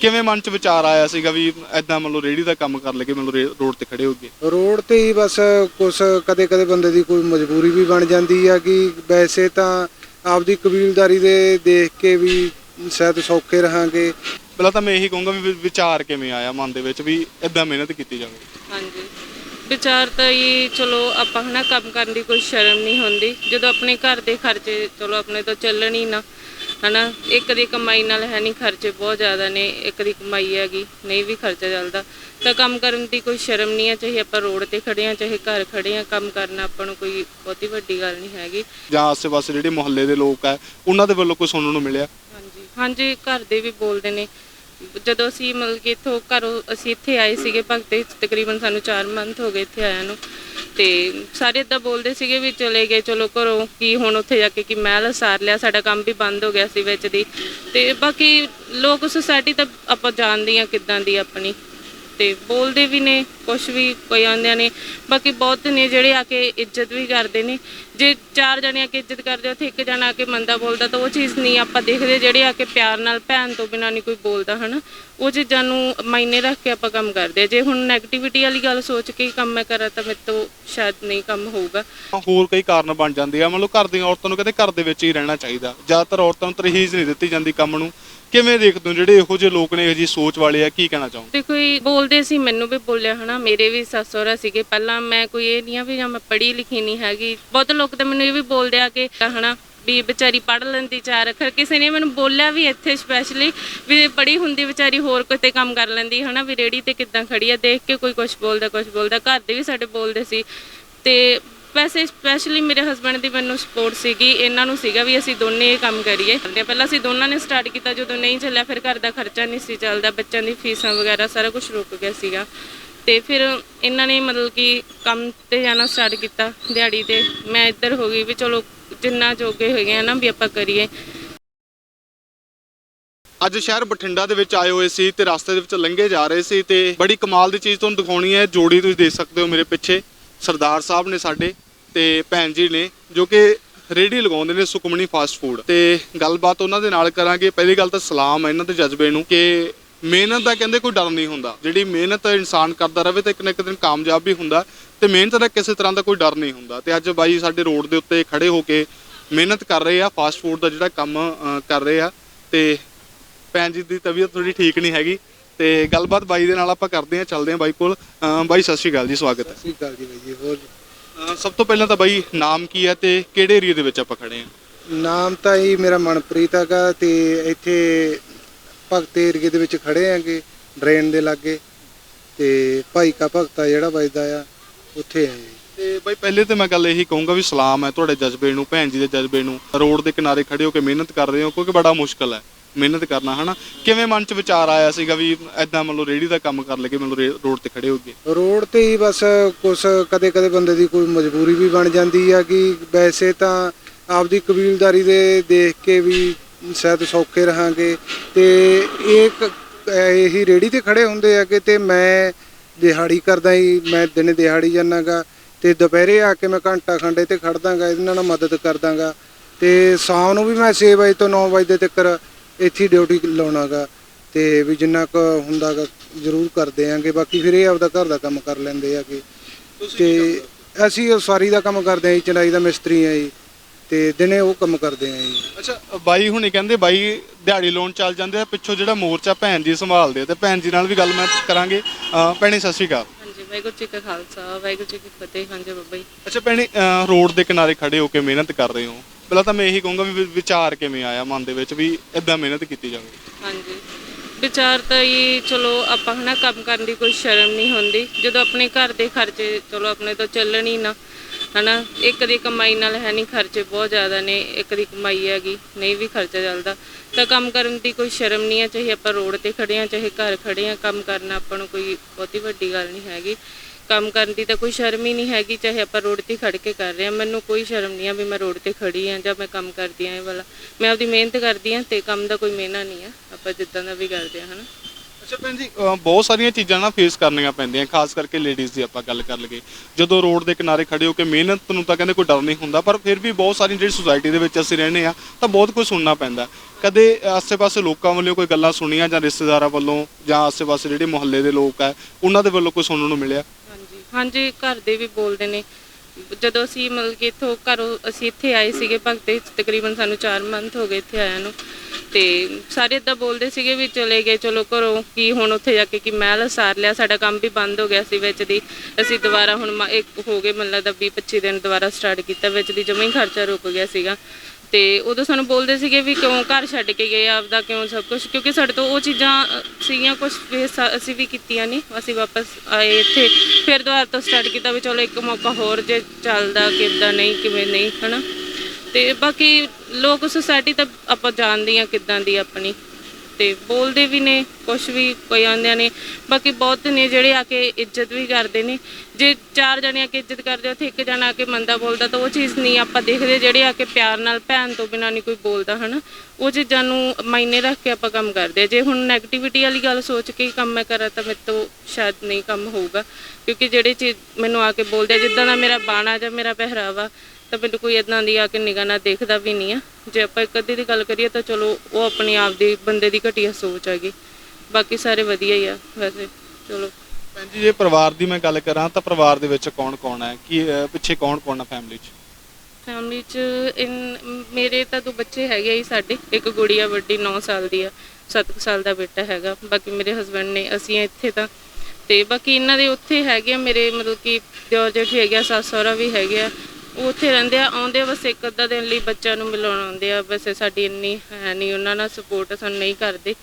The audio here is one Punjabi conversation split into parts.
ਕਿਵੇਂ ਮਨ 'ਚ ਵਿਚਾਰ ਆਇਆ ਸੀਗਾ ਵੀ ਐਦਾਂ ਮੰਨ ਲਓ ਰੇੜੀ ਦਾ ਕੰਮ ਕਰ ਲਈਏ ਮੰਨ ਲਓ ਰੋਡ ਤੇ ਖੜੇ ਹੋ ਗਏ? ਰੋਡ ਤੇ ਹੀ ਬਸ ਕੁਛ ਕਦੇ ਕਦੇ ਬੰਦੇ ਦੀ ਕੋਈ ਮਜਬੂਰੀ ਵੀ ਬਣ ਜਾਂਦੀ ਆ ਕਿ ਵੈਸੇ ਤਾਂ ਆਪਦੀ ਕਬੀਲਦਾਰੀ ਦੇ ਦੇਖ ਕੇ ਵੀ ਸ਼ਾਇਦ ਸੌਖੇ ਰਹਾਂਗੇ। ਪਹਿਲਾਂ ਤਾਂ ਮੈਂ ਇਹੀ ਕਹੂੰਗਾ ਵੀ ਵਿ- ਵਿਚਾਰ ਕਿਵੇਂ ਆਇਆ ਮਨ ਦੇ ਵਿੱਚ ਵੀ ਐਦਾਂ ਮਿਹਨਤ ਕੀਤੀ ਜਾਵੇ? ਹਾਂਜੀ। ਵਿਚਾਰ ਤਾਂ ਇਹ ਚਲੋ ਆਪਾਂ ਹਨਾ ਕੰਮ ਕਰਨ ਦੀ ਕੋਈ ਸ਼ਰਮ ਨਹੀਂ ਹੁੰਦੀ। ਜਦੋਂ ਆਪਣੇ ਘਰ ਦੇ ਖਰਚੇ ਚਲੋ ਆਪਣੇ ਤੋਂ ਚੱਲਣ ਹੀ ਨਾ। ਹਨਾ? ਇੱਕ ਦੀ ਕਮਾਈ ਨਾਲ ਹੈ ਨਹੀਂ ਖਰਚੇ ਬਹੁਤ ਜ਼ਿਆਦਾ ਨੇ ਇੱਕ ਦੀ ਕਮਾਈ ਹੈਗੀ ਨਹੀਂ ਵੀ ਖਰਚਾ ਚੱਲਦਾ। ਤਾਂ ਕੰਮ ਕਰਨ ਦੀ ਕੋਈ ਸ਼ਰਮ ਨਹੀਂ ਹੈ ਚਾਹੇ ਆਪਾਂ ਰੋਡ ਤੇ ਖੜੇ ਆ ਚਾਹੇ ਘਰ ਖੜੇ ਆ ਕੰਮ ਕਰਨਾ ਆਪਾਂ ਨੂੰ ਕੋਈ ਬਹੁਤੀ ਵੱਡੀ ਗੱਲ ਨਹੀਂ ਹੈਗੀ। ਜਾਂ ਆਸ-ਪਾਸੇ ਜਿਹੜੇ ਮੁਹੱਲੇ ਦੇ ਲੋਕ ਆ ਉਹਨਾਂ ਦੇ ਵੱਲੋਂ ਕੋਈ ਸੁਣਨ ਨੂੰ ਮਿਲਿਆ? ਹਾਂਜੀ ਹਾਂਜੀ ਘਰ ਦੇ ਵੀ ਬੋਲਦੇ ਨੇ। ਜਦੋਂ ਅਸੀਂ ਮਤਲਬ ਕਿ ਇੱਥੋਂ ਘਰੋਂ ਅਸੀਂ ਇੱਥੇ ਆਏ ਸੀਗੇ ਭਗਤੇ ਤਕਰੀਬਨ ਸਾਨੂੰ 4 ਮੰਥ ਹੋ ਗਏ ਇੱਥੇ ਆਇਆ ਨੂੰ। ਤੇ ਸਾਰੇ ਇਦਾਂ ਬੋਲਦੇ ਸੀਗੇ ਵੀ ਚਲੇ ਗਏ, ਚਲੋ ਘਰੋਂ ਕੀ ਹੁਣ ਉੱਥੇ ਜਾ ਕੇ ਕੀ ਮਹਿਲ ਸਾਰ ਲਿਆ, ਸਾਡਾ ਕੰਮ ਵੀ ਬੰਦ ਹੋ ਗਿਆ ਸੀ ਵਿੱਚ ਦੀ। ਤੇ ਬਾਕੀ ਲੋਕ ਸੁਸਾਇਟੀ ਤਾਂ ਆਪਾਂ ਜਾਣਦੇ ਆ ਕਿੱਦਾਂ ਦੀ ਆਪਣੀ। ਤੇ ਬੋਲਦੇ ਵੀ ਨੇ ਕੁਝ ਵੀ ਕੋਈ ਆਉਂਦੇ ਨੇ ਬਾਕੀ ਬਹੁਤ ਨੇ ਜਿਹੜੇ ਆ ਕੇ ਇੱਜ਼ਤ ਵੀ ਕਰਦੇ ਨੇ। ਜੇ ਚਾਰ ਜਣੇ ਆ ਕੇ ਇੱਜ਼ਤ ਕਰਦੇ ਆ, ਉੱਥੇ ਇੱਕ ਜਣਾ ਆ ਕੇ ਮੰਦਾ ਬੋਲਦਾ ਤਾਂ ਉਹ ਚੀਜ਼ ਨਹੀਂ ਆਪਾਂ ਦੇਖਦੇ ਜਿਹੜੇ ਆ ਕੇ ਪਿਆਰ ਨਾਲ ਭੈਣ ਤੋਂ ਬਿਨਾਂ ਨਹੀਂ ਕੋਈ ਬੋਲਦਾ ਹਨਾ? ਉਹ ਚੀਜ਼ਾਂ ਨੂੰ ਮਾਇਨੇ ਰੱਖ ਕੇ ਆਪਾਂ ਕੰਮ ਕਰਦੇ ਆ। ਜੇ ਹੁਣ 네ਗੇਟਿਵਿਟੀ ਵਾਲੀ ਗੱਲ ਸੋਚ ਕੇ ਹੀ ਕੰਮ ਮੈਂ ਕਰਾਂ ਤਾਂ ਮੇਰੇ ਤੋਂ ਸ਼ਾਇਦ ਨਹੀਂ ਕੰਮ ਹੋਊਗਾ। ਹੋਰ ਕਈ ਕਾਰਨ ਬਣ ਜਾਂਦੇ ਆ। ਮਤਲਬ ਘਰ ਦੀਆਂ ਔਰਤਾਂ ਨੂੰ ਕਹਿੰਦੇ ਘਰ ਦੇ ਵਿੱਚ ਹੀ ਰਹਿਣਾ ਚਾਹੀਦਾ। ਜ਼ਿਆਦਾਤਰ ਔਰਤਾਂ ਨੂੰ ਤਰਹੀਜ਼ ਨਹੀਂ ਦਿੱਤੀ ਜਾਂਦੀ ਕੰਮ ਨੂੰ। ਕਿਵੇਂ ਦੇਖਦੇ ਹੋ ਜਿਹੜੇ ਇਹੋ ਜਿਹੇ ਲੋਕ ਨੇ, ਇਹੋ ਜਿਹੀ ਸੋਚ ਵਾਲੇ ਆ, ਕੀ ਕਹਿਣਾ ਚਾਹੋ ਦੇਖੋ ਇਹ ਬੋਲਦੇ ਸੀ, ਮੈਨੂੰ ਵੀ ਬੋਲਿਆ ਹਨਾ, ਮੇਰੇ ਵੀ ਸੱਸ ਸਹੁਰਾ ਸੀਗੇ। ਪਹਿਲਾਂ ਮੈਂ ਕੋਈ ਇਹ ਨਹੀਂ ਆ ਵੀ ਜਾਂ ਮੈਂ ਪੜ੍ਹੀ ਲਿਖੀ ਨਹੀਂ ਹੈਗੀ। ਬਹੁਤ ਲੋਕ ਤਾਂ ਮੈਨੂੰ ਇਹ ਵੀ ਬੋਲਦੇ ਆ ਕਿ ਹਨਾ, ਵੀ ਵਿਚਾਰੀ ਪੜ੍ਹ ਲੈਂਦੀ, ਚਾਰ ਅੱਖਰ। ਕਿਸੇ ਨੇ ਮੈਨੂੰ ਬੋਲਿਆ ਵੀ ਇੱਥੇ ਸਪੈਸ਼ਲੀ ਵੀ ਪੜ੍ਹੀ ਹੁੰਦੀ, ਵਿਚਾਰੀ ਹੋਰ ਕਿਤੇ ਕੰਮ ਕਰ ਲੈਂਦੀ, ਹਨਾ, ਵੀ ਰੇੜੀ ਤੇ ਕਿੱਦਾਂ ਖੜੀ ਆ, ਦੇਖ ਕੇ ਕੋਈ ਕੁਝ ਬੋਲਦਾ ਕੁਝ ਬੋਲਦਾ। ਘਰ ਦੇ ਵੀ ਸਾਡੇ ਬੋਲਦੇ ਸੀ। ਤੇ ਵੈਸੇ ਸਪੈਸ਼ਲੀ ਮੇਰੇ ਹਸਬੰਡ ਦੀ ਮੈਨੂੰ ਸਪੋਰਟ ਸੀਗੀ, ਇਹਨਾਂ ਨੂੰ ਸੀਗਾ ਵੀ ਅਸੀਂ ਦੋਨੇ ਇਹ ਕੰਮ ਕਰੀਏ। ਪਹਿਲਾਂ ਅਸੀਂ ਦੋਨਾਂ ਨੇ ਸਟਾਰਟ ਕੀਤਾ, ਜਦੋਂ ਨਹੀਂ ਚੱਲਿਆ, ਫਿਰ ਘਰ ਦਾ ਖਰਚਾ ਨਹੀਂ ਸੀ ਚੱਲਦਾ, ਬੱਚਿਆਂ ਦੀ ਫੀਸਾਂ ਵਗੈਰਾ ਸਾਰਾ ਕੁਝ ਰੁਕ ਗਿਆ ਸੀਗਾ। ਤੇ ਫਿਰ ਇਹਨਾਂ ਨੇ ਮਤਲਬ ਕਿ ਕੰਮ ਤੇ ਜਾਣਾ ਸਟਾਰਟ ਕੀਤਾ ਦਿਹਾੜੀ ਤੇ। ਮੈਂ ਇੱਧਰ ਹੋ ਗਈ ਵੀ ਚਲੋ, ਜਿੰਨਾ ਜੋਗੇ ਹੈਗੇ ਆ ਨਾ ਵੀ ਆਪਾਂ ਕਰੀਏ। ਅੱਜ ਸ਼ਹਿਰ ਬਠਿੰਡਾ ਦੇ ਵਿੱਚ ਆਏ ਹੋਏ ਸੀ ਤੇ ਰਸਤੇ ਦੇ ਵਿੱਚ ਲੰਘੇ ਜਾ ਰਹੇ ਸੀ ਤੇ ਬੜੀ ਕਮਾਲ ਦੀ ਚੀਜ਼ ਤੁਹਾਨੂੰ ਦਿਖਾਉਣੀ ਹੈ। ਜੋੜੀ ਤੁਸੀਂ ਦੇਖ ਸਕਦੇ ਹੋ ਮੇਰੇ ਪਿੱਛੇ। ਸਰਦਾਰ ਸਾਹਿਬ ਨੇ ਸਾਡੇ ਤੇ ਭੈਣ ਜੀ ਨੇ, ਜੋ ਕਿ ਰੇੜੀ ਲਗਾਉਂਦੇ ਨੇ ਸੁਖਮਣੀ ਫਾਸਟ ਫੂਡ ਤੇ ਗੱਲਬਾਤ ਉਹਨਾਂ ਦੇ ਨਾਲ ਕਰਾਂਗੇ। ਪਹਿਲੀ ਗੱਲ ਤਾਂ ਸਲਾਮ ਹੈ ਇਹਨਾਂ ਦੇ ਜਜ਼ਬੇ ਨੂੰ ਕਿ ਮਿਹਨਤ ਦਾ ਕਹਿੰਦੇ ਕੋਈ ਡਰ ਨਹੀਂ ਹੁੰਦਾ। ਜਿਹੜੀ ਮਿਹਨਤ ਇਨਸਾਨ ਕਰਦਾ ਰਹੇ ਤਾਂ ਇੱਕ ਨਾ ਇੱਕ ਦਿਨ ਕਾਮਯਾਬ ਵੀ ਹੁੰਦਾ ਤੇ ਮਿਹਨਤ ਦਾ ਕਿਸੇ ਤਰ੍ਹਾਂ ਦਾ ਕੋਈ ਡਰ ਨਹੀਂ ਹੁੰਦਾ। ਤੇ ਅੱਜ ਬਾਈ ਸਾਡੇ ਰੋਡ ਦੇ ਉੱਤੇ ਖੜੇ ਹੋ ਕੇ ਮਿਹਨਤ ਕਰ ਰਹੇ ਆ ਫਾਸਟ ਫੂਡ ਦਾ ਜਿਹੜਾ ਕੰਮ ਕਰ ਰਹੇ ਆ। ਤੇ ਭੈਣ ਜੀ ਦੀ ਤਬੀਅਤ ਥੋੜੀ ਠੀਕ ਨਹੀਂ ਹੈਗੀ। ਤੇ ਗੱਲਬਾਤ ਬਾਈ ਦੇ ਨਾਲ ਆਪਾਂ ਕਰਦੇ ਹਾਂ ਚੱਲਦੇ ਹਾਂ ਬਾਈ ਕੋਲ। ਅ, ਬਾਈ ਸਤਿ ਸ਼੍ਰੀ ਅਕਾਲ ਜੀ ਸਵਾਗਤ ਹੈ। ਸਹੀ ਗੱਲ ਜੀ ਬਾਈ ਜੀ ਹੋਰ ਅ, ਸਭ ਤੋਂ ਪਹਿਲਾਂ ਤਾਂ ਬਾਈ ਨਾਮ ਕੀ ਹੈ ਤੇ ਕਿਹੜੇ ਏਰੀਆ ਦੇ ਵਿੱਚ ਆਪਾਂ ਖੜੇ ਹਾਂ? ਨਾਮ ਤਾਂ ਹੀ ਮੇਰਾ ਮਨਪ੍ਰੀਤ ਹੈਗਾ ਤੇ ਇੱਥੇ ਭਗਤ ਏਰੀਏ ਦੇ ਵਿੱਚ ਖੜੇ ਆਂਗੇ ਡਰੇਨ ਦੇ ਲਾਗੇ। ਤੇ ਭਾਈ ਕਾ ਭਗਤਾ ਜਿਹੜਾ ਵੱਜਦਾ ਆ ਉੱਥੇ ਆਏ ਤੇ ਬਾਈ ਪਹਿਲੇ ਤੇ ਮੈਂ ਗੱਲ ਇਹੀ ਕਹੂੰਗਾ ਵੀ ਸਲਾਮ ਹੈ ਤੁਹਾਡੇ ਜਜ਼ਬੇ ਨੂੰ ਭੈਣ ਜੀ ਦੇ ਜਜ਼ਬੇ ਨੂੰ। ਰੋਡ ਦੇ ਕਿਨਾਰੇ ਖੜੇ ਹੋ ਕੇ ਮਿਹਨਤ ਕਰ ਰਹੇ ਹੋ ਕਿਉਂਕਿ ਬੜਾ ਮੁਸ਼ਕਲ ਹੈ। ਮਿਹਨਤ ਕਰਨਾ, ਹਨਾ? ਕਿਵੇਂ ਮਨ 'ਚ ਵਿਚਾਰ ਆਇਆ ਸੀਗਾ ਵੀ ਐਦਾਂ ਮੰਨ ਲਓ ਰੇੜੀ ਦਾ ਕੰਮ ਕਰ ਲਈਏ ਮੰਨ ਲਓ ਰੋਡ ਤੇ ਖੜੇ ਹੋ ਗਏ? ਰੋਡ ਤੇ ਹੀ ਬਸ ਕੁਛ ਕਦੇ ਕਦੇ ਬੰਦੇ ਦੀ ਕੋਈ ਮਜਬੂਰੀ ਵੀ ਬਣ ਜਾਂਦੀ ਆ ਕਿ ਵੈਸੇ ਤਾਂ ਆਪਦੀ ਕਬੀਲਦਾਰੀ ਦੇ ਦੇਖ ਕੇ ਵੀ ਸ਼ਾਇਦ ਸੌਖੇ ਰਹਾਂਗੇ। ਤੇ ਇਹ ਇਹੀ ਰੇੜੀ ਤੇ ਖੜੇ ਹੁੰਦੇ ਆ ਕਿ ਤੇ ਮੈਂ ਦਿਹਾੜੀ ਕਰਦਾ ਹੀ, ਮੈਂ ਦਿਨੇ ਦਿਹਾੜੀ ਜਾਨਾਗਾ ਤੇ ਦੁਪਹਿਰੇ ਆ ਕੇ ਮੈਂ ਘੰਟਾ ਖੰਡੇ ਤੇ ਖੜਦਾਗਾ ਇਹਨਾਂ ਨਾਲ ਮਦਦ ਕਰਦਾਗਾ। ਤੇ ਸ਼ਾਮ ਨੂੰ ਵੀ ਮੈਂ 6 ਵਜੇ ਤੋਂ 9 ਵਜੇ ਤੱਕ ਇੱਥੇ ਡਿਊਟੀ ਲਾਉਣਾਗਾ ਤੇ ਵੀ ਜਿੰਨਾ ਕੁ ਹੁੰਦਾਗਾ ਜ਼ਰੂਰ ਕਰਦੇ ਆਂਗੇ ਬਾਕੀ ਫਿਰ ਇਹ ਆਪਦਾ ਘਰ ਦਾ ਕੰਮ ਕਰ ਲੈਂਦੇ ਆਗੇ। ਤੇ ਅਸੀਂ ਉਸਾਰੀ ਦਾ ਕੰਮ ਕਰਦੇ ਆਂ ਜੀ ਚੜਾਈ ਦਾ ਮਿਸਤਰੀ ਆ ਜੀ ਤੇ ਦਿਨੇ ਉਹ ਕੰਮ ਕਰਦੇ ਆਂ ਜੀ। ਅੱਛਾ ਬਾਈ ਹੁਣੀ ਕਹਿੰਦੇ ਬਾਈ ਦਿਹਾੜੀ ਲੋਨ ਚੱਲ ਜਾਂਦੇ ਆ ਪਿੱਛੋਂ ਜਿਹੜਾ ਮੋਰਚਾ ਭੈਣ ਜੀ ਸੰਭਾਲਦੇ ਆ ਤੇ ਭੈਣ ਜੀ ਨਾਲ ਵੀ ਗੱਲ ਮੈਂ ਕਰਾਂਗੇ। ਭੈਣੇ ਸਤਿ ਸ਼੍ਰੀ ਅਕਾਲ। ਹਾਂਜੀ ਵਾਹਿਗੁਰੂ ਜੀ ਕਾ ਖਾਲਸਾ ਵਾਹਿਗੁਰੂ ਜੀ ਕੀ ਫਤਿਹ ਹਾਂਜੀ ਬਾਬਾ ਜੀ। ਅੱਛਾ ਭੈਣੇ ਰੋਡ ਦੇ ਕਿਨਾਰੇ ਖੜੇ ਹੋ ਕੇ ਮਿਹਨਤ ਕਰ ਰਹੇ ਹੋ। ਪਹਿਲਾਂ ਤਾਂ ਮੈਂ ਇਹੀ ਕਹੂੰਗਾ ਵੀ ਵਿ- ਵਿਚਾਰ ਕਿਵੇਂ ਆਇਆ ਮਨ ਦੇ ਵਿੱਚ ਵੀ ਇਦਾਂ ਮਿਹਨਤ ਕੀਤੀ ਜਾਵੇ। ਹਾਂਜੀ। ਵਿਚਾਰ ਤਾਂ ਇਹ ਚਲੋ ਆਪਾਂ ਹਨਾ ਕੰਮ ਕਰਨ ਦੀ ਕੋਈ ਸ਼ਰਮ ਨਹੀਂ ਹੁੰਦੀ। ਜਦੋਂ ਆਪਣੇ ਘਰ ਦੇ ਖਰਚੇ ਚਲੋ ਆਪਣੇ ਤੋਂ ਚੱਲਣ ਹੀ ਨਾ, ਹਨਾ, ਇੱਕ ਦੀ ਕਮਾਈ ਨਾਲ ਹੈ ਨਹੀਂ ਖਰਚੇ ਬਹੁਤ ਜ਼ਿਆਦਾ ਨੇ, ਇੱਕ ਦੀ ਕਮਾਈ ਹੈਗੀ, ਨਹੀਂ ਵੀ ਖਰਚਾ ਚੱਲਦਾ। ਤਾਂ ਕੰਮ ਕਰਨ ਦੀ ਕੋਈ ਸ਼ਰਮ ਨਹੀਂ ਹੈ, ਚਾਹੇ ਆਪਾਂ ਰੋਡ ਤੇ ਖੜੇ ਆ ਚਾਹੇ ਘਰ ਖੜੇ ਆ ਕੰਮ ਕਰਨਾ ਆਪਾਂ ਨੂੰ ਕੋਈ ਬਹੁਤੀ ਵੱਡੀ ਗੱਲ ਨਹੀਂ ਹੈਗੀ। ਕੰਮ ਕਰਨ ਦੀ ਤਾਂ ਕੋਈ ਸ਼ਰਮ ਹੀ ਨਹੀਂ ਹੈਗੀ ਚਾਹੇ ਆਪਾਂ ਰੋਡ ਤੇ ਖੜ ਕੇ ਕਰ ਰਹੇ ਆ ਮੈਨੂੰ ਕੋਈ ਸ਼ਰਮ ਨਹੀਂ ਆ ਵੀ ਮੈਂ ਰੋਡ ਤੇ ਖੜੀ ਆ ਜਾਂ ਮੈਂ ਕੰਮ ਕਰਦੀ ਆ ਇਹ ਵਾਲਾ। ਮੈਂ ਆਪਦੀ ਮਿਹਨਤ ਕਰਦੀ ਆ ਤੇ ਕੰਮ ਦਾ ਕੋਈ ਮਿਹਨਾ ਨਹੀਂ ਆ। ਆਪਾਂ ਜਿੱਦਾਂ ਦਾ ਵੀ ਕਰਦੇ ਆ ਹਨਾ? ਅੱਛਾ ਭੈਣ ਜੀ ਅ, ਬਹੁਤ ਸਾਰੀਆਂ ਚੀਜ਼ਾਂ ਨਾ ਫੇਸ ਕਰਨੀਆਂ ਪੈਂਦੀਆਂ ਖਾਸ ਕਰਕੇ ਲੇਡੀਜ਼ ਦੀ ਆਪਾਂ ਗੱਲ ਕਰ ਲਈਏ। ਜਦੋਂ ਰੋਡ ਦੇ ਕਿਨਾਰੇ ਖੜੇ ਹੋ ਕੇ ਮਿਹਨਤ ਨੂੰ ਤਾਂ ਕਹਿੰਦੇ ਕੋਈ ਡਰ ਨਹੀਂ ਹੁੰਦਾ ਪਰ ਫਿਰ ਵੀ ਬਹੁਤ ਸਾਰੀ ਜਿਹੜੀ ਸੁਸਾਇਟੀ ਦੇ ਵਿੱਚ ਅਸੀਂ ਰਹਿੰਦੇ ਆ ਤਾਂ ਬਹੁਤ ਕੁਝ ਸੁਣਨਾ ਪੈਂਦਾ। ਕਦੇ ਆਸ-ਪਾਸੇ ਲੋਕਾਂ ਵੱਲੋਂ ਕੋਈ ਗੱਲਾਂ ਸੁਣੀਆਂ ਜਾਂ ਰਿਸ਼ਤੇਦਾਰਾਂ ਵੱਲੋਂ ਜਾਂ ਆਸ-ਪਾਸੇ ਜਿਹੜੇ ਮੁਹੱਲੇ ਦੇ ਲੋਕ ਆ ਉਹਨਾਂ ਦੇ ਵੱਲੋਂ ਕੋਈ ਸੁਣਨ ਨੂੰ ਮਿਲਿਆ? ਹਾਂਜੀ, ਘਰ ਦੇ ਵੀ ਬੋਲਦੇ ਨੇ। ਜਦੋਂ ਅਸੀਂ ਮਤਲਬ ਕਿ ਇੱਥੋਂ ਘਰੋਂ ਅਸੀਂ ਇੱਥੇ ਆਏ ਸੀਗੇ, ਭਗਤੇ ਤਕਰੀਬਨ ਸਾਨੂੰ 4 ਮੰਥ ਹੋ ਗਏ ਇੱਥੇ ਆਇਆ ਨੂੰ। ਤੇ ਸਾਰੇ ਇਦਾਂ ਬੋਲਦੇ ਸੀਗੇ ਵੀ ਚਲੇ ਗਏ, ਚਲੋ ਘਰੋਂ ਕੀ ਹੁਣ ਉੱਥੇ ਜਾ ਕੇ ਕੀ ਮਹਿਲ ਸਾਰ ਲਿਆ, ਸਾਡਾ ਕੰਮ ਵੀ ਬੰਦ ਹੋ ਗਿਆ ਸੀ ਵਿੱਚ ਦੀ। ਅਸੀਂ ਦੁਬਾਰਾ ਹੁਣ ਮ- ਇੱਕ ਹੋ ਗਏ ਮੈਨੂੰ ਲੱਗਦਾ 20 25 ਦਿਨ ਦੁਬਾਰਾ ਸਟਾਰਟ ਕੀਤਾ, ਵਿੱਚ ਦੀ ਜਮਾਂ ਹੀ ਖਰਚਾ ਰੁਕ ਗਿਆ ਸੀਗਾ। ਤੇ ਉਦੋਂ ਸਾਨੂੰ ਬੋਲਦੇ ਸੀਗੇ ਵੀ ਕਿਉਂ ਘਰ ਛੱਡ ਕੇ ਗਏ, ਆਪਦਾ ਕਿਉਂ ਸਭ ਕੁਝ ਕਿਉਂਕਿ ਸਾਡੇ ਤੋਂ ਉਹ ਚੀਜ਼ਾਂ ਸੀਗੀਆਂ ਕੁਝ ਅਸੀਂ ਵੀ ਕੀਤੀਆਂ ਨੇ। ਅਸੀਂ ਵਾਪਸ ਆਏ ਇੱਥੇ, ਫਿਰ ਦੁਬਾਰਾ ਤੋਂ ਸਟਾਰਟ ਕੀਤਾ ਵੀ ਚਲੋ ਇੱਕ ਮੌਕਾ ਹੋਰ ਜੇ ਚੱਲਦਾ ਕਿੱਦਾਂ, ਨਹੀਂ ਕਿਵੇਂ ਨਹੀਂ, ਹਨਾ? ਤੇ ਬਾਕੀ ਲੋਕ ਸੁਸਾਇਟੀ ਤਾਂ ਆਪਾਂ ਜਾਣਦੇ ਆ ਕਿੱਦਾਂ ਦੀ ਆਪਣੀ। ਤੇ ਬੋਲਦੇ ਵੀ ਨੇ ਕੁਝ ਵੀ ਕੋਈ ਆਉਂਦਿਆਂ ਨੇ, ਬਾਕੀ ਬਹੁਤ ਨੇ ਜਿਹੜੇ ਆ ਕੇ ਇੱਜ਼ਤ ਵੀ ਕਰਦੇ ਨੇ। ਜੇ ਚਾਰ ਜਣੇ ਆ ਕੇ ਇੱਜ਼ਤ ਕਰਦੇ ਉੱਥੇ ਇੱਕ ਜਣਾ ਆ ਕੇ ਮੰਦਾ ਬੋਲਦਾ, ਤਾਂ ਉਹ ਚੀਜ਼ ਨਹੀਂ ਆਪਾਂ ਦੇਖਦੇ, ਜਿਹੜੇ ਆ ਕੇ ਪਿਆਰ ਨਾਲ ਭੈਣ ਤੋਂ ਬਿਨਾਂ ਨਹੀਂ ਕੋਈ ਬੋਲਦਾ, ਹਨਾ? ਉਹ ਚੀਜ਼ਾਂ ਨੂੰ ਮਾਇਨੇ ਰੱਖ ਕੇ ਆਪਾਂ ਕੰਮ ਕਰਦੇ ਆ। ਜੇ ਹੁਣ 네ਗੇਟਿਵਿਟੀ ਵਾਲੀ ਗੱਲ ਸੋਚ ਕੇ ਹੀ ਕੰਮ ਮੈਂ ਕਰਾਂ, ਤਾਂ ਮੇਰੇ ਤੋਂ ਸ਼ਾਇਦ ਨਹੀਂ ਕੰਮ ਹੋਊਗਾ। ਕਿਉਂਕਿ ਜਿਹੜੇ ਚੀਜ਼ ਮੈਨੂੰ ਆ ਕੇ ਬੋਲਦੇ ਆ, ਜਿੱਦਾਂ ਦਾ ਮੇਰਾ ਬਾਣਾ ਜਾਂ ਮੇਰਾ ਪਹਿਰਾਵਾ ਤਾਂ ਮੈਨੂੰ ਕੋਈ ਇਦਾਂ ਦੀ ਆ ਕੇ ਨਿਗਾਹ ਨਾਲ ਦੇਖਦਾ ਵੀ ਨਹੀਂ ਆ। ਜੇ ਆਪਾਂ ਇੱਕ ਅੱਧੀ ਦੀ ਗੱਲ ਕਰੀਏ ਤਾਂ ਚਲੋ ਉਹ ਆਪਣੀ ਆਪ ਦੀ ਬੰਦੇ ਦੀ ਘਟੀਆ ਸੋਚ ਹੈਗੀ ਬਾਕੀ ਸਾਰੇ ਵਧੀਆ ਹੀ ਆ ਵੈਸੇ। ਚਲੋ। ਭੈਣ ਜੀ ਜੇ ਪਰਿਵਾਰ ਦੀ ਮੈਂ ਗੱਲ ਕਰਾਂ ਤਾਂ ਪਰਿਵਾਰ ਦੇ ਵਿੱਚ ਕੌਣ-ਕੌਣ ਹੈ? ਕੀ ਪਿੱਛੇ ਕੌਣ-ਕੌਣ ਹੈ ਫੈਮਿਲੀ 'ਚ? ਫੈਮਿਲੀ ਚ ਇਨ ਮੇਰੇ ਤਾਂ ਦੋ ਬੱਚੇ ਹੈਗੇ ਹੀ ਸਾਡੇ। ਇੱਕ ਗੁੜੀਆ ਵੱਡੀ 9 ਸਾਲ ਦੀ ਆ। 7 ਸਾਲ ਦਾ ਬੇਟਾ ਹੈਗਾ। ਬਾਕੀ ਮੇਰੇ ਹਸਬੰਡ ਨੇ ਅਸੀਂ ਆ ਇੱਥੇ ਤਾਂ। ਤੇ ਬਾਕੀ ਇਹਨਾਂ ਦੇ ਉੱਥੇ ਹੈਗੇ ਆ ਮੇਰੇ ਮਤਲਬ ਕਿ ਦਿਓਰ ਜੇਠ ਹੈਗੇ ਆ ਸੱਸ ਸਹੁਰਾ ਵੀ ਹੈਗੇ ਆ। ਉਹ ਉੱਥੇ ਰਹਿੰਦੇ ਆ, ਆਉਂਦੇ ਆ ਬਸ ਇੱਕ ਅੱਧਾ ਦਿਨ ਲਈ ਬੱਚਿਆਂ ਨੂੰ ਮਿਲਾਉਣ ਆਉਂਦੇ ਆ। ਬਸ ਸਾਡੀ ਇੰਨੀ ਹੈ ਨਹੀਂ, ਉਹਨਾਂ ਨਾਲ ਸਪੋਰਟ ਸਾਨੂੰ ਨਹੀਂ ਕਰਦੇ।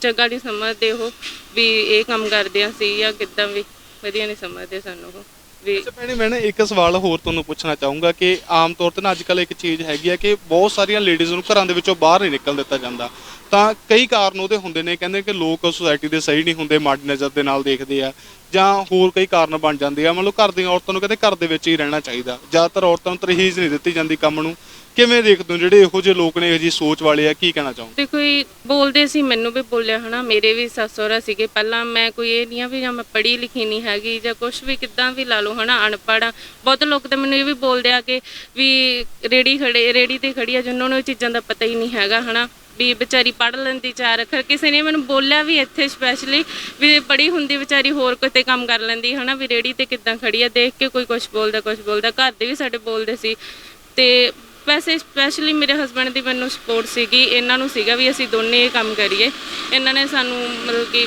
ਚੰਗਾ ਨਹੀਂ ਸਮਝਦੇ ਉਹ ਵੀ ਇਹ ਕੰਮ ਕਰਦੇ ਆ ਸੀ ਜਾਂ ਕਿੱਦਾਂ ਵੀ। ਵਧੀਆ ਨਹੀਂ ਸਮਝਦੇ ਸਾਨੂੰ ਉਹ। ਵੀ ਅੱਛਾ ਭੈਣੇ, ਮੈਂ ਨਾ ਇੱਕ ਸਵਾਲ ਹੋਰ ਤੁਹਾਨੂੰ ਪੁੱਛਣਾ ਚਾਹੂੰਗਾ ਕਿ ਆਮ ਤੌਰ ਤੇ ਨਾ ਅੱਜ ਕੱਲ ਇੱਕ ਚੀਜ਼ ਹੈਗੀ ਹੈ ਕਿ ਬਹੁਤ ਸਾਰੀਆਂ ਲੇਡੀਜ਼ ਨੂੰ ਘਰਾਂ ਦੇ ਵਿੱਚੋਂ ਬਾਹਰ ਨਹੀਂ ਨਿਕਲ ਦਿੱਤਾ ਜਾਂਦਾ। ਤਾਂ ਕਈ ਕਾਰਨ ਉਹਦੇ ਹੁੰਦੇ ਨੇ, ਕਹਿੰਦੇ ਕਿ ਲੋਕ ਸੁਸਾਇਟੀ ਦੇ ਸਹੀ ਨਹੀਂ ਹੁੰਦੇ, ਮਾੜੀ ਨਜ਼ਰ ਦੇ ਨਾਲ ਦੇਖਦੇ ਆ, ਜਾਂ ਹੋਰ ਕਈ ਕਾਰਨ ਬਣ ਜਾਂਦੇ ਆ। ਮਤਲਬ ਘਰ ਦੀਆਂ ਔਰਤਾਂ ਨੂੰ ਕਹਿੰਦੇ ਘਰ ਦੇ ਵਿੱਚ ਹੀ ਰਹਿਣਾ ਚਾਹੀਦਾ। ਜ਼ਿਆਦਾਤਰ ਔਰਤਾਂ ਨੂੰ ਤਰਹੀਜ਼ ਨਹੀਂ ਦਿੱਤੀ ਜਾਂਦੀ ਕੰਮ ਨੂੰ। ਕਿਵੇਂ ਦੇਖਦੇ ਹੋ ਜਿਹੜੇ ਇਹੋ ਜਿਹੇ ਲੋਕ ਨੇ, ਇਹੋ ਜਿਹੀ ਸੋਚ ਵਾਲੇ ਆ, ਕੀ ਕਹਿਣਾ ਚਾਹੋਗੇ? ਦੇਖੋ ਇਹ ਬੋਲਦੇ ਸੀ, ਮੈਨੂੰ ਵੀ ਬੋਲਿਆ ਹਨਾ, ਮੇਰੇ ਵੀ ਸੱਸ ਸੀਗੇ। ਪਹਿਲਾਂ ਮੈਂ ਕੋਈ ਇਹ ਨਹੀਂ ਆ ਵੀ ਜਾਂ ਮੈਂ ਪੜ੍ਹੀ ਲਿਖੀ ਨਹੀਂ ਹੈਗੀ ਜਾਂ ਕੁਝ ਵੀ, ਕਿੱਦਾਂ ਵੀ ਲਾ ਲਓ ਹਨਾ, ਅਨਪੜ੍ਹ ਆ। ਬਹੁਤ ਲੋਕ ਤਾਂ ਮੈਨੂੰ ਇਹ ਵੀ ਬੋਲਦੇ ਆ ਕਿ ਵੀ ਰੇੜੀ ਖੜੇ, ਰੇੜੀ ਤੇ ਖੜੀ ਆ ਜਿਨ੍ਹਾਂ ਨੂੰ ਇਹ ਚੀਜ਼ਾਂ ਦਾ ਪਤਾ ਹੀ ਨਹੀਂ ਹੈਗਾ ਹਨਾ। ਵੀ ਵਿਚਾਰੀ ਪੜ੍ਹ ਲੈਂਦੀ, ਚਾਰ ਅੱਖਰ। ਕਿਸੇ ਨੇ ਮੈਨੂੰ ਬੋਲਿਆ ਵੀ ਇੱਥੇ ਸਪੈਸ਼ਲੀ ਵੀ ਪੜ੍ਹੀ ਹੁੰਦੀ, ਵਿਚਾਰੀ ਹੋਰ ਕਿਤੇ ਕੰਮ ਕਰ ਲੈਂਦੀ ਹਨਾ, ਵੀ ਰੇੜੀ ਤੇ ਕਿੱਦਾਂ ਖੜੀ ਆ, ਦੇਖ ਕੇ ਕੋਈ ਕੁਝ ਬੋਲਦਾ ਕੁਝ ਬੋਲਦਾ। ਘਰ ਦੇ ਵੀ ਸਾਡੇ ਬੋਲਦੇ ਸੀ। ਤੇ ਵੈਸੇ ਸਪੈਸ਼ਲੀ ਮੇਰੇ ਹਸਬੰਡ ਦੀ ਮੈਨੂੰ ਸਪੋਰਟ ਸੀਗੀ, ਇਹਨਾਂ ਨੂੰ ਸੀਗਾ ਵੀ ਅਸੀਂ ਦੋਨੇ ਇਹ ਕੰਮ ਕਰੀਏ। ਇਹਨਾਂ ਨੇ ਸਾਨੂੰ ਮਤਲਬ ਕਿ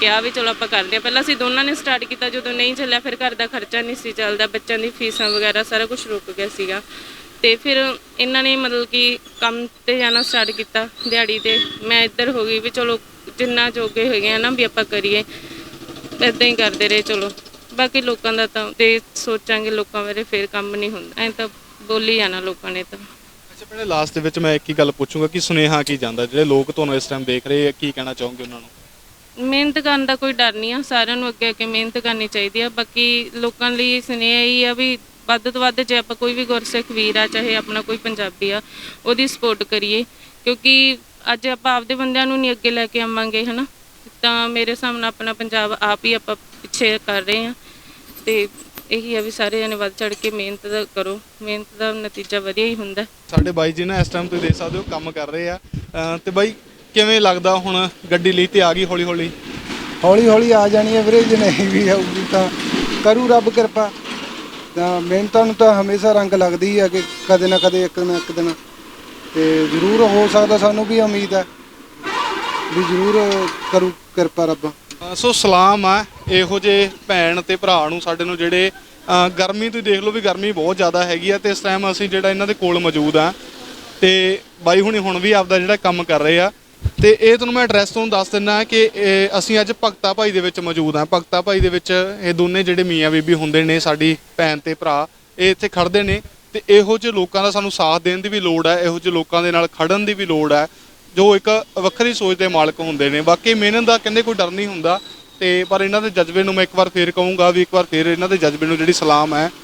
ਕਿਹਾ ਵੀ ਚਲੋ ਆਪਾਂ ਕਰਦੇ ਆ ਪਹਿਲਾਂ ਅਸੀਂ ਦੋਨਾਂ ਨੇ ਸਟਾਰਟ ਕੀਤਾ, ਜਦੋਂ ਨਹੀਂ ਚੱਲਿਆ ਫਿਰ ਘਰ ਦਾ ਖਰਚਾ ਨਹੀਂ ਸੀ ਚੱਲਦਾ, ਬੱਚਿਆਂ ਦੀ ਫੀਸਾਂ ਵਗੈਰਾ ਸਾਰਾ ਕੁਝ ਰੁਕ ਗਿਆ ਸੀਗਾ। ਤੇ ਫਿਰ ਇਹਨਾਂ ਨੇ ਮਤਲਬ ਕਿ ਕੰਮ ਤੇ ਜਾਣਾ ਸਟਾਰਟ ਕੀਤਾ ਦਿਹਾੜੀ ਤੇ। ਮੈਂ ਇੱਧਰ ਹੋ ਗਈ ਵੀ ਚਲੋ ਜਿੰਨਾ ਜੋਗੇ ਹੈਗੇ ਆ ਨਾ ਵੀ ਆਪਾਂ ਕਰੀਏ। ਇਦਾਂ ਹੀ ਕਰਦੇ ਰਹੇ, ਚਲੋ। ਬਾਕੀ ਲੋਕਾਂ ਦਾ ਤਾਂ ਤੇ ਸੋਚਾਂਗੇ ਲੋਕਾਂ ਬਾਰੇ ਫਿਰ ਕੰਮ ਨਹੀਂ ਹੁੰਦਾ। ਐਂ ਤਾਂ ਬੋਲੀ ਜਾਣਾ ਲੋਕਾਂ ਨੇ ਤਾਂ। ਅੱਛਾ ਭੈਣੇ ਲਾਸਟ ਦੇ ਵਿੱਚ ਮੈਂ ਇੱਕ ਹੀ ਗੱਲ ਪੁੱਛੂੰਗਾ ਕਿ ਸੁਨੇਹਾ ਕੀ ਜਾਂਦਾ? ਜਿਹੜੇ ਲੋਕ ਤੁਹਾਨੂੰ ਇਸ ਟਾਈਮ ਦੇਖ ਰਹੇ ਆ ਕੀ ਕਹਿਣਾ ਚਾਹੋਗੇ ਉਹਨਾਂ ਨੂੰ? ਮਿਹਨਤ ਕਰਨ ਦਾ ਕੋਈ ਡਰ ਨਹੀਂ ਆ ਸਾਰਿਆਂ ਨੂੰ ਅੱਗੇ ਅੱਗੇ ਮਿਹਨਤ ਕਰਨੀ ਚਾਹੀਦੀ ਆ। ਬਾਕੀ ਲੋਕਾਂ ਲਈ ਸੁਨੇਹਾ ਹੀ ਆ ਵੀ ਵੱਧ ਤੋਂ ਵੱਧ ਜੇ ਆਪਾਂ ਕੋਈ ਵੀ ਗੁਰਸਿੱਖ ਵੀਰ ਆ ਚਾਹੇ ਆਪਣਾ ਕੋਈ ਪੰਜਾਬੀ ਆ ਉਹਦੀ ਸਪੋਰਟ ਕਰੀਏ। ਕਿਉਂਕਿ ਅੱਜ ਆਪਾਂ ਆਪਦੇ ਬੰਦਿਆਂ ਨੂੰ ਨਹੀਂ ਅੱਗੇ ਲੈ ਕੇ ਆਵਾਂਗੇ ਹਨਾ? ਤਾਂ ਮੇਰੇ ਸਾਹਮਣੇ ਆਪਣਾ ਪੰਜਾਬ ਆਪ ਹੀ ਆਪਾਂ ਪਿੱਛੇ ਕਰ ਰਹੇ ਆ। ਤੇ ਇਹੀ ਆ ਵੀ ਸਾਰੇ ਜਣੇ ਵੱਧ ਚੜ ਕੇ ਮਿਹਨਤ ਦਾ ਕਰੋ ਮਿਹਨਤ ਦਾ ਨਤੀਜਾ ਵਧੀਆ ਹੀ ਹੁੰਦਾ। ਸਾਡੇ ਬਾਈ ਜੀ ਨਾ ਇਸ ਟਾਈਮ ਤੁਸੀਂ ਦੇਖ ਸਕਦੇ ਹੋ ਕੰਮ ਕਰ ਰਹੇ ਆ। ਅਹ ਤੇ ਬਾਈ ਕਿਵੇਂ ਲੱਗਦਾ ਹੁਣ ਗੱਡੀ ਲਈ ਤੇ ਆ ਗਈ ਹੌਲੀ ਹੌਲੀ ਹੌਲੀ ਹੌਲੀ ਆ ਜਾਣੀ ਹੈ ਵੀਰੇ ਜੇ ਨਹੀਂ ਵੀ ਆਊਗੀ ਤਾਂ ਕਰੂ ਰੱਬ ਕਿਰਪਾ। ਤਾਂ ਮਿਹਨਤਾਂ ਨੂੰ ਤਾਂ ਹਮੇਸ਼ਾ ਰੰਗ ਲੱਗਦੀ ਆ ਕਿ ਕਦੇ ਨਾ ਕਦੇ ਇੱਕ ਨਾ ਇੱਕ ਦਿਨ। ਤੇ ਜ਼ਰੂਰ ਹੋ ਸਕਦਾ ਸਾਨੂੰ ਵੀ ਉਮੀਦ ਹੈ ਵੀ ਜ਼ਰੂਰ ਕਰੂ ਕਿਰਪਾ ਰੱਬ। ਸੋ ਸਲਾਮ ਆ। ਇਹੋ ਜੇ ਭੈਣ ਤੇ ਭਰਾ ਨੂੰ ਸਾਡੇ ਨੂੰ ਜਿਹੜੇ ਗਰਮੀ ਤੁਸੀਂ ਦੇਖ ਲਓ ਵੀ ਗਰਮੀ ਬਹੁਤ ਜ਼ਿਆਦਾ ਹੈਗੀ ਆ ਤੇ ਇਸ ਟਾਈਮ ਅਸੀਂ ਜਿਹੜਾ ਇਹਨਾਂ ਦੇ ਕੋਲ ਮੌਜੂਦ ਆ। ਤੇ ਬਾਈ ਹੁਣੀ ਹੁਣ ਵੀ ਆਪਦਾ ਜਿਹੜਾ ਕੰਮ ਕਰ ਰਹੇ ਆ। ਤੇ ਇਹ ਤੁਹਾਨੂੰ ਮੈਂ ਐਡਰੈਸ ਤੁਹਾਨੂੰ ਦੱਸ ਦਿੰਦਾ ਕਿ, ਇਹ ਅਸੀਂ ਅੱਜ ਭਗਤਾ ਭਾਈ ਦੇ ਵਿੱਚ ਮੌਜੂਦ ਆ। ਭਗਤਾ ਭਾਈ ਦੇ ਵਿੱਚ ਇਹ ਦੋਨੇ ਜਿਹੜੇ ਮੀਆਂ ਬੀਬੀ ਹੁੰਦੇ ਨੇ, ਸਾਡੀ ਭੈਣ ਤੇ ਭਰਾ, ਇਹ ਇੱਥੇ ਖੜਦੇ ਨੇ। ਤੇ ਇਹੋ ਜਿਹੇ ਲੋਕਾਂ ਦਾ ਸਾਨੂੰ ਸਾਥ ਦੇਣ ਦੀ ਵੀ ਲੋੜ ਹੈ ਇਹੋ ਜਿਹੇ ਲੋਕਾਂ ਦੇ ਨਾਲ ਖੜਨ ਦੀ ਵੀ ਲੋੜ ਹੈ ਜੋ ਇੱਕ ਵੱਖਰੀ ਸੋਚ ਦੇ ਮਾਲਕ ਹੁੰਦੇ ਨੇ। ਬਾਕੀ ਮਿਹਨਤ ਦਾ ਕਹਿੰਦੇ ਕੋਈ ਡਰ ਨਹੀਂ ਹੁੰਦਾ। ਤੇ ਪਰ ਇਹਨਾਂ ਦੇ ਜਜ਼ਬੇ ਨੂੰ ਮੈਂ ਇੱਕ ਵਾਰ ਫੇਰ ਕਹੂੰਗਾ ਵੀ ਇੱਕ ਵਾਰ ਫੇਰ ਇਹਨਾਂ ਦੇ ਜਜ਼ਬੇ ਨੂੰ ਜਿਹੜੀ ਸਲਾਮ ਹੈ